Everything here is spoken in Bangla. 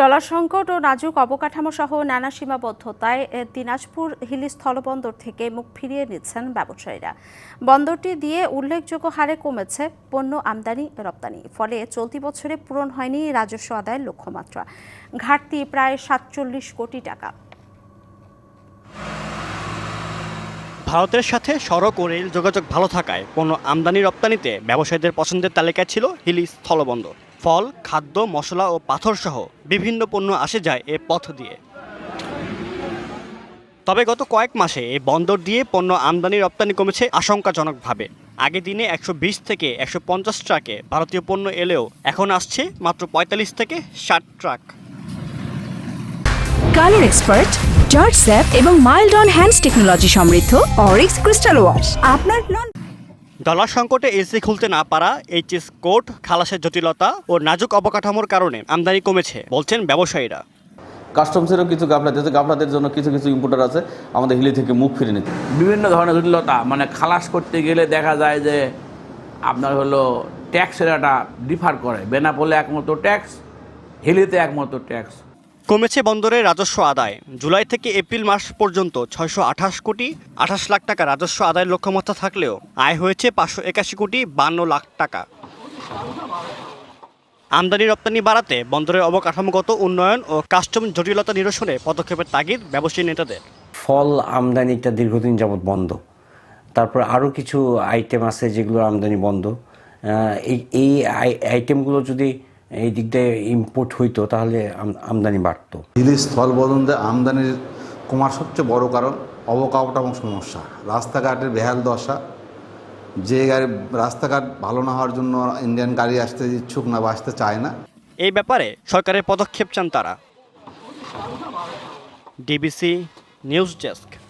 ডলার সংকট ও নাজুক অবকাঠামো সহ নানা সীমাবদ্ধতায় দিনাজপুর হিলি স্থলবন্দর থেকে মুখ ফিরিয়ে নিচ্ছেন ব্যবসায়ীরা। বন্দরটি দিয়ে উল্লেখযোগ্য হারে কমেছে পণ্য আমদানি, রপ্তানি, ফলে চলতি বছরে পূরণ হয়নি রাজস্ব আদায়ের লক্ষ্যমাত্রা। ঘাটতি প্রায় সাতচল্লিশ কোটি টাকা। ভারতের সাথে সড়ক ও রেল যোগাযোগ ভালো থাকায় পণ্য আমদানি রপ্তানিতে ব্যবসায়ীদের পছন্দের তালিকায় ছিল হিলি স্থলবন্দর ফল, খাদ্য, মশলা ও পাথর সহ বিভিন্ন পণ্য আসে যায় এ পথ দিয়ে। তবে গত কয়েক মাসে এই বন্দর দিয়ে পণ্য আমদানি রপ্তানি কমেছে আশঙ্কাজনকভাবে। আগে দিনে একশো বিশ থেকে একশো পঞ্চাশ ট্রাকে ভারতীয় পণ্য এলেও এখন আসছে মাত্র পঁয়তাল্লিশ থেকে ষাট ট্রাক। কালার এক্সপার্ট, জর্জ স্যাপ এবং মাইল্ড অন হ্যান্ডস টেকনোলজি সমৃদ্ধ অরিক্স ক্রিস্টাল ওয়াশ। আপনার ডলার সংকটে এসি খুলতে না পারা এইচএস কোর্ট খালাসের জটিলতা ও নাজুক অবকাঠামোর কারণে আমদানি কমেছে বলছেন ব্যবসায়ীরা। কাস্টমসেরও কিছু গাফলাতি আছে গাফলাতের জন্য কিছু কিছু ইম্পোর্টার আছে। আমাদের হিলি থেকে মুখ ফিরে নিতে বিভিন্ন ধরনের জটিলতা মানে খালাস করতে গেলে দেখা যায় যে আপনার হলো ট্যাক্সের একটা ডিফার করে। বেনাপোলে একমতো ট্যাক্স হিলিতে একমতো ট্যাক্স কমেছে বন্দরের রাজস্ব আদায়। জুলাই থেকে এপ্রিল মাস পর্যন্ত ছয়শো আঠাশ কোটি আঠাশ লাখ টাকা রাজস্ব আদায়ের লক্ষ্যমাত্রা থাকলেও আয় হয়েছে পাঁচশো একাশি কোটি বান্ন লাখ টাকা। আমদানি রপ্তানি বাড়াতে বন্দরের অবকাঠামোগত উন্নয়ন ও কাস্টম জটিলতা নিরসনে পদক্ষেপের তাগিদ ব্যবসায়ী নেতাদের। ফল আমদানিটা দীর্ঘদিন যাবৎ বন্ধ। তারপর আরও কিছু আইটেম আছে যেগুলো আমদানি বন্ধ। এই এই আই- আইটেমগুলো যদি এই দিক দিয়ে ইম্পোর্ট হইতো তাহলে আম- আমদানি বাড়তো। হিলি স্থলবন্দরে আমদানির কমার সবচেয়ে বড় কারণ অবকাঠামো সমস্যা। রাস্তাঘাটের বেহাল দশা। যে গাড়ি রাস্তাঘাট ভালো না হওয়ার জন্য ইন্ডিয়ান গাড়ি আসতে ইচ্ছুক না বা আসতে চায় না। এই ব্যাপারে সরকারের পদক্ষেপ চান তারা। DBC news desk